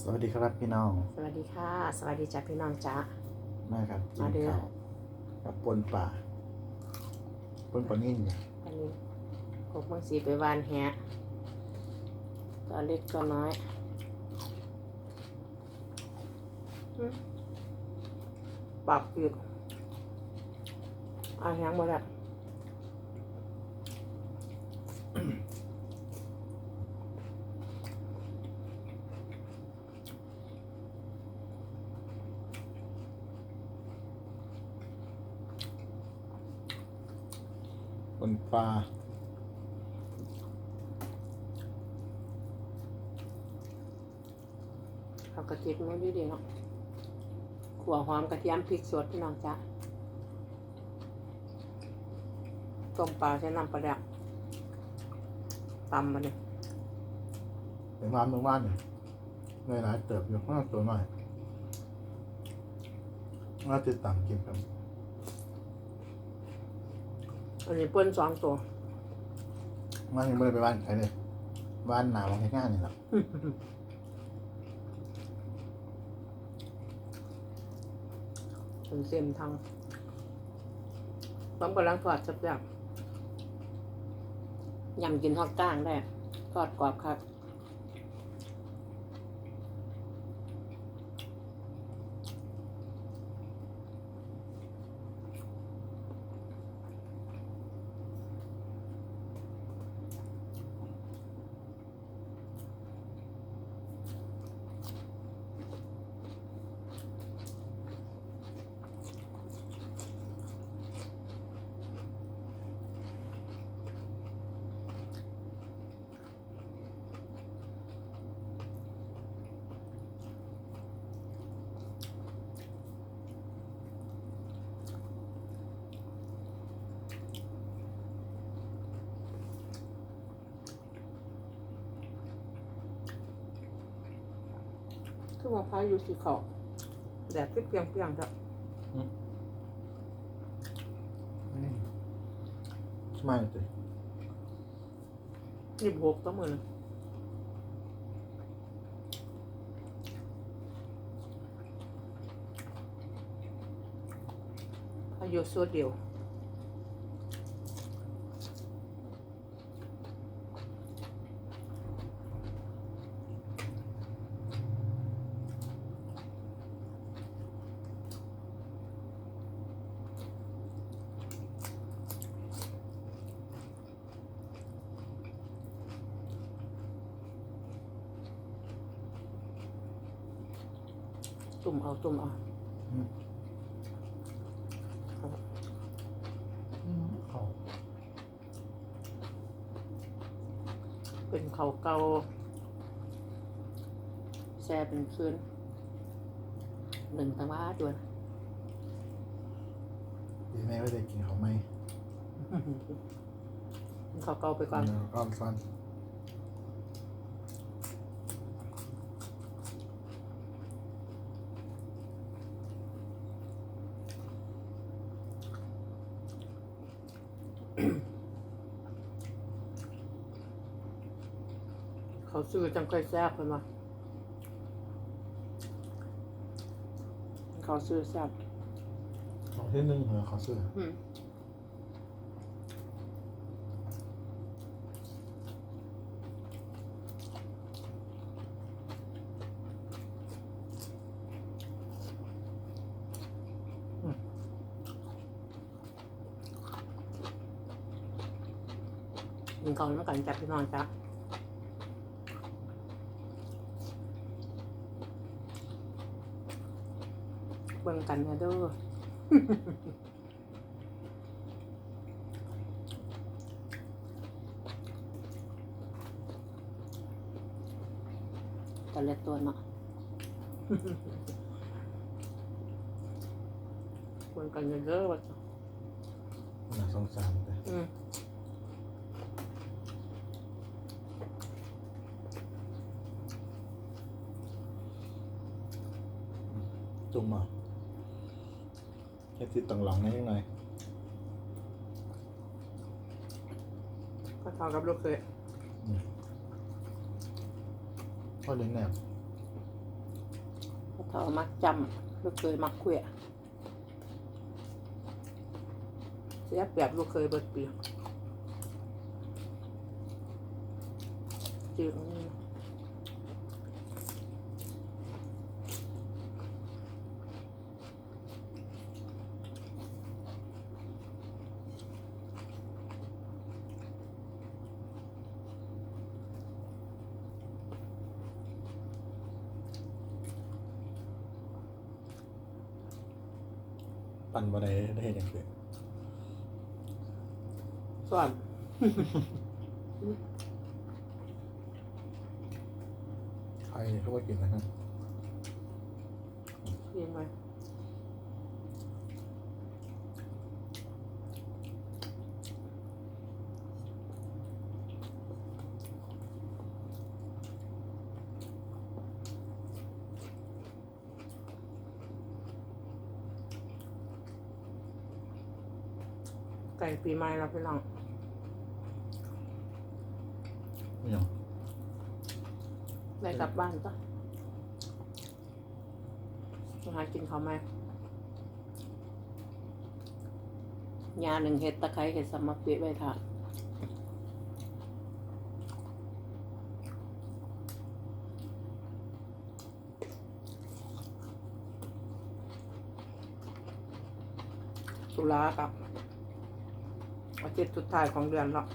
สวัสดีครับพี่น้อง สวัสดีค่ะ สวัสดีจ้าพี่น้องจ้ามาครับกินมาเด้อข้าวกับปนป่าปนปลานิ่นเนี่ยวันนี้พบมังสีไปวานแฮะตัวเล็กตัวน้อยอืมปรับอีกเอาแห้งหมดละ ลาเอากระเทียมมันดีๆเนาะขัวหอมกระเทียมพริกสดพี่น้องจ้าต้มปลาใช้น้ำปลาแดกตำมาเลยเป็นร้านเมืองบ้านเนี่ยในหลายเติบอยู่ข้างตัวหน่อยว่าติดตามกินครับ อันนี้เปิ้นสองตัวว่ายังไม่ได้ไปบ้านใครเลยบ้านหนาวแค่ง่ายนี่แหละถึงเต็มทางต้มกำลังทอดจับจับยำกินทอดก้างได้ทอดกรอบครับ คือมะพร้าวอยู่สีขาวแดดก็เปรียงเปียงๆจ้ะสมัยเลยยี่สิบหกต่อมือนะอายุสุดเดียว ตุ่มเอาตุ่มเอาเขาเป็นเขาวเก่าแช่เป็นคืนหนึ่งตะว่าด้วยดีแม่ก็ได้กินเขาวไหมเขาวเก่าไปก่อนเดี๋ยวก้อนซ้อน เขาซื้อจังค่อยแซ่บเลยมาเขาซื้อแซ่บเอาที่หนึ่งเหรอเขาซื้อ อืม กินเขาวน้ำกันจับพี่น้องจ้ะเบิ่งกันนะเด้อแต่เล็กตัวเนาะเบิ่งกันเยอะๆว่าน่าสงสารเลย อืมจุ่มอะแค่ติดตังหลังนี่ยังไงก็เท่ากับลูกเคยก็เลี้ยงแหนบเถามักจำลูกเคยมักคุยอะเสียเปรียบลูกเคยเบิดปีจืดนี่ ปั่นบ่ได้ได้เห็นอย่างเดียวส่วนใครเขาก็กินนะฮะยังไง ไก่ปีใหม่แล้วพี่น้องไม่ยอมได้กลับบ้านจ้ะมาหากินเขาวไหมยาหนึ่งเห็ดตะไคร้เห็ดสมมติไว้ทานตุลากับ อาทิตย์สุดท้ายของเดือนแล้ว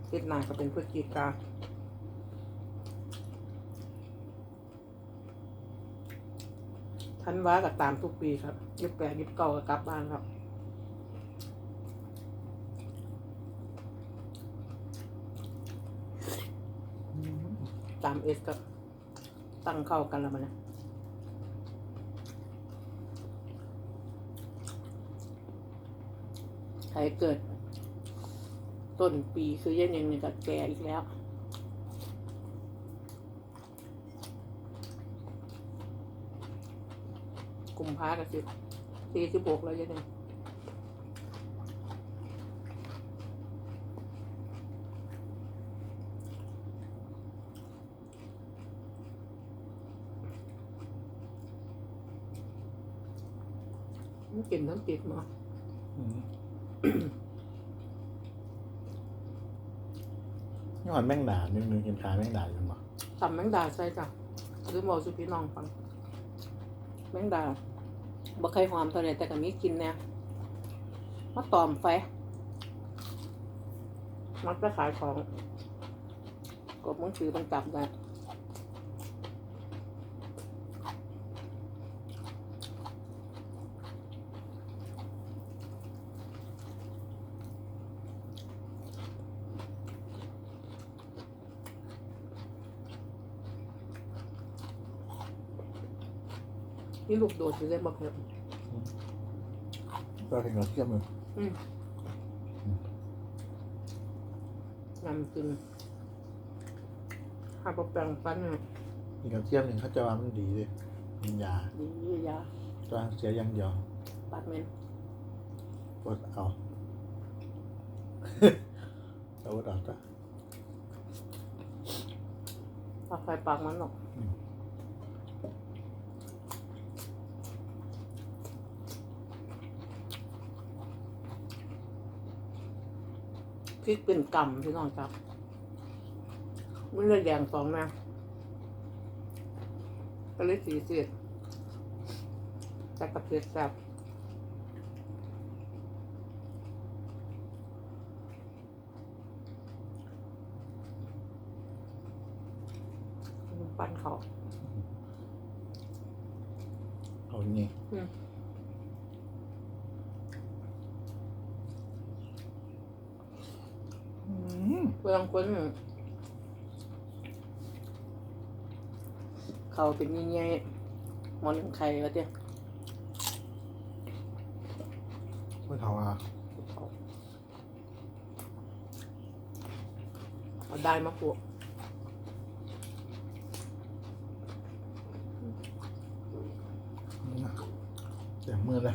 อาทิตย์หน้าก็เป็นพฤศจิกาทันว้ากับตามทุกปีครับยิบแปดยิบเก้าก็กลับบ้านครับ ตามเอสกับตั้งเข้ากันแล้วมันนะใครเกิด ต้นปีคือยังยังนี่ก็แกอีกแล้วกุมภากับสิบสี่สิบหกแล้วยังไงมันกินทั้งติดมา อืม นี่หอนแม่งด่านึงนึงกินขาแม่งด่าอยู่มั้งตำแมงดาใส่จ้ะหรือบอกสุพี่น้องฟัง แมงดาบ่เคยหอมเท่าไหร่แต่ก็มีกินเนี่ยมาตอมไฟมักจะขายของ กบมือถือมันจับได้ นี่ลูกโดดอยู่เลยบ่เพิ่มก็เห็นเราเทียมเลยอืมยำกินหาปลาแปลงปั้นเนี่ยกินกับเทียมหนึ่งเขาจะว่ามันดีเลยมันยาดียาจะเสียอยังเดียวปัดเมนกดเอา เอากดเอาจ้ะปากไฟปากมันหรอก อืม พริกเป็นกำพี่น้องครับมันเลยแดงสองนะก็เลยสีเสียดแต่กระเทียมแซ่บปั้นเขา เอาอย่างนี้ อืม อืม เปลืองคนเขาเป็นยังไงหมอหนึ่งไข่วะเจ้เมื่อเขาอะเอาได้มาปลูกเสียงมือเลย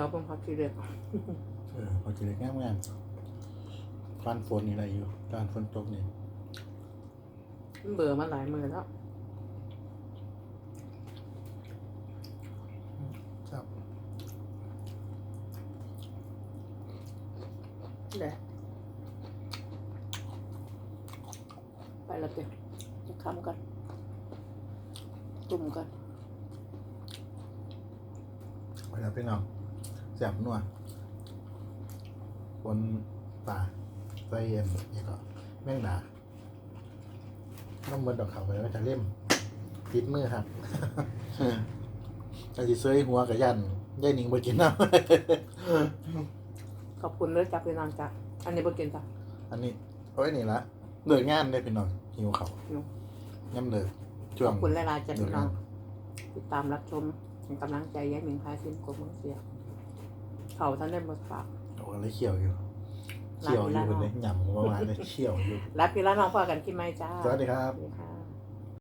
ดี๋ยวผมพักทีเดียวเออพอจะเล็กงามงามฟันฝนนี่อะไรอยู่การฝนตกนี่มันเบื่อมาหลายมือแล้วครับเดี๋ยวไปและเดี๋ยวจะคำกันตุ่มกัน ไปแล้วพี่น้อง แสบนัวบนป่าใจเย็นนี่ก็แม่งด่าน้ำมันดอกเขาไปแล้วจะเล่มติดมือครับแต่สิเซยหัวกับยันยายหนิงไปกินน้ขอบคุณเลยจ้ะพี่น้องจ้ะอันนี้บ่กินจ้ะำอันนี้เอาไว้นี่ละเลิกงานได้พี่น้องหิวเขาวหิวย่ำเลิกช่วขงอบคุณหลายๆจ้ะเลิพี่กน้องงานติดตามรับชมเป็นกำลังใจแย่หมิงพาซิมกบเมืองเสีย เขาท่านได้หมดฝากโอ้เลยเขียวอยู่เขียวอยู่ร้านเป็นนี้เลยหยำประมาณเลยเขียวอยู่ รับพี่แล้วน้องพ่อกันกินไหมจ้าสวัสดีครับ สวัสดีค่ะ